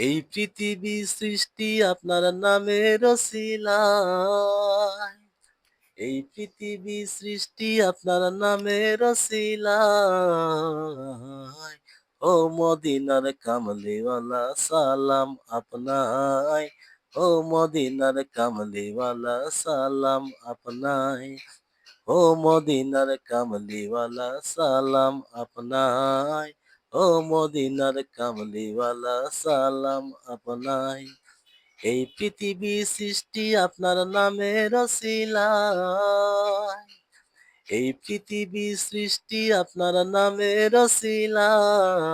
এই পৃথিবী সৃষ্টি আপনার নামের রসিলায় এই পৃথিবী সৃষ্টি আপনার নামের রসিলায় ও মদিনার কামলিওয়ালা, সালাম আপনায়। ও মদিনার কামলিওয়ালা, সালাম আপনায়। ও মদিনার কামলিওয়ালা, সালাম আপনায়। ও মদিনার কামলিওয়ালা সালাম আপনায় এই পৃথিবী সৃষ্টি আপনার নামে রসিলায় এই পৃথিবী সৃষ্টি আপনার নামে রসিলায়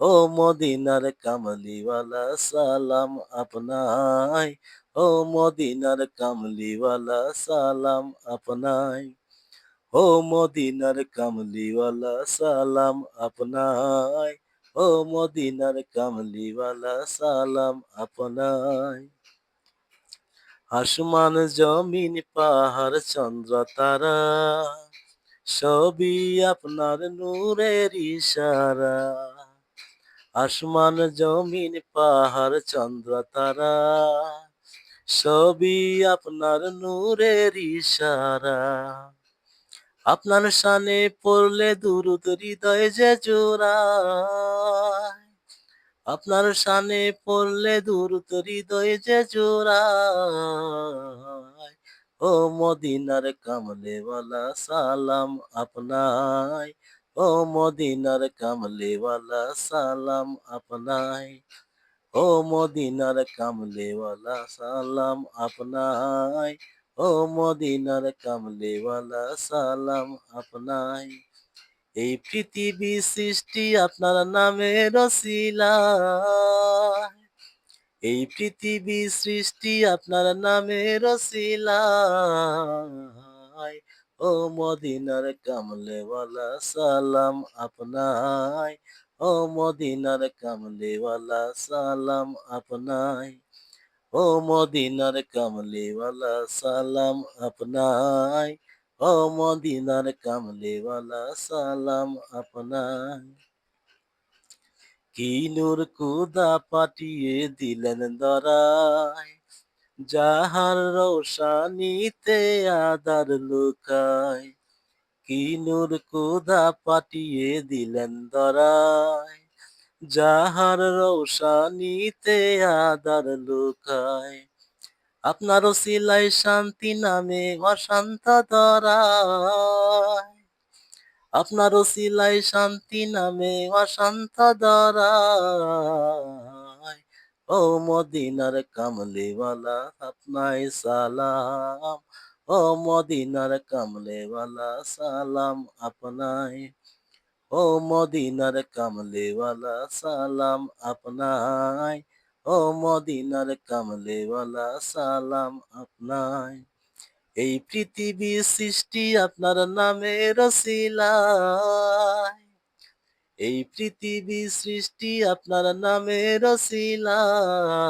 ও মদিনার কামলিওয়ালা সালাম আপনায় ও মদিনার কামলিওয়ালা সালাম আপনায় ও মদিনার কামলিওয়ালা সালাম আপনায় ও মদিনার কামলিওয়ালা সালাম আপনায় আসমান জমিন পাহাড় চন্দ্র তারা সবই আপনার নূরের ইশারা আসমান জমিন পাহাড় চন্দ্র তারা সবই আপনার নূরের ইশারা আপনার শানে পড়লে দুরুদ হৃদয় যে জোড়ায়। আপনার শানে পড়লে দুরুদ হৃদয় যে জোড়ায়। ও মদিনার কামলেওয়ালা, সালাম আপনায়। ও মদিনার কামলেওয়ালা, সালাম আপনায়। ও মদিনার কামলেওয়ালা, সালাম আপনায়। ও মদিনার কামলেওয়ালা সালাম আপনায় এই পৃথিবী সৃষ্টি আপনার নামে রসিলায় এই পৃথিবী সৃষ্টি আপনার নামে রসিলায় ও মদিনার কামলেওয়ালা সালাম আপনায় ও মদিনার কামলেওয়ালা সালাম আপনায় ও মদিনার কামলেওয়ালা, সালাম আপনায় ও মদিনার কামলেওয়ালা, সালাম আপনায় কি নূর কুদা পাঠিয়ে দিলেন দরায় যাহার রোশানিতে আদার লুকায় কি নূর কুদা পাঠিয়ে দিলেন দরায় যাহার রোশানিতে আদার লুকায়, আপনার সিলাই শান্তি নামে অশান্ত দরায় আপনার সিলাই শান্তি নামে অশান্ত দরায় ও মদিনার কামলেওয়ালা, আপনায় সালাম। ও মদিনার কামলেওয়ালা, সালাম আপনায়। ও মদিনার কামলেওয়ালা সালাম আপনায় ও মদিনার কামলেওয়ালা সালাম আপনায় এই পৃথিবী সৃষ্টি আপনার নামে রসিলায় এই পৃথিবী সৃষ্টি আপনার নামে রসিলায়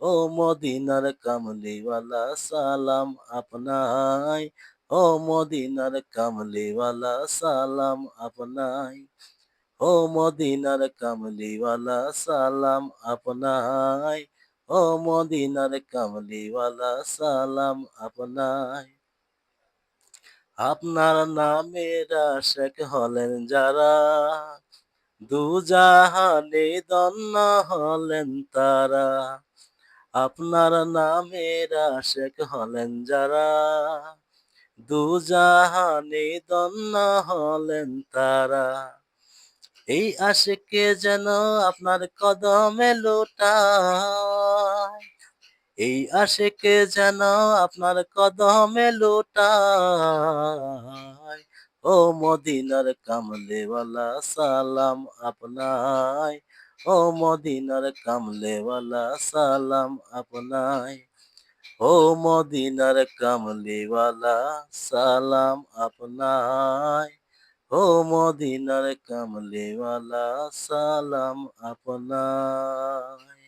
ও মদিনার কামলিওয়ালা সালাম আপনায় ও মদিনার কামলিওয়ালা, সালাম আপনায় ও মদিনার কামলিওয়ালা, সালাম আপনায় ও মদিনার কামলিওয়ালা, সালাম আপনায় আপনার নামের আশেক হলেন যারা, দুজাহানে দন্ন হলেন তারা। আপনার নামের আশেক হলেন যারা দুজাহানে দন্ন হলেন তারা। এই আশেকে যেন আপনার কদমে লোটায়। এই আশেকে যেন আপনার কদমে লোটায়। ও মদিনার কামলেওয়ালা, সালাম আপনায়। ও মদিনার কামলেওয়ালা, সালাম আপনায়। ও মদিনার কামলিওয়ালা সালাম আপনায় ও মদিনার কামলিওয়ালা সালাম আপনায়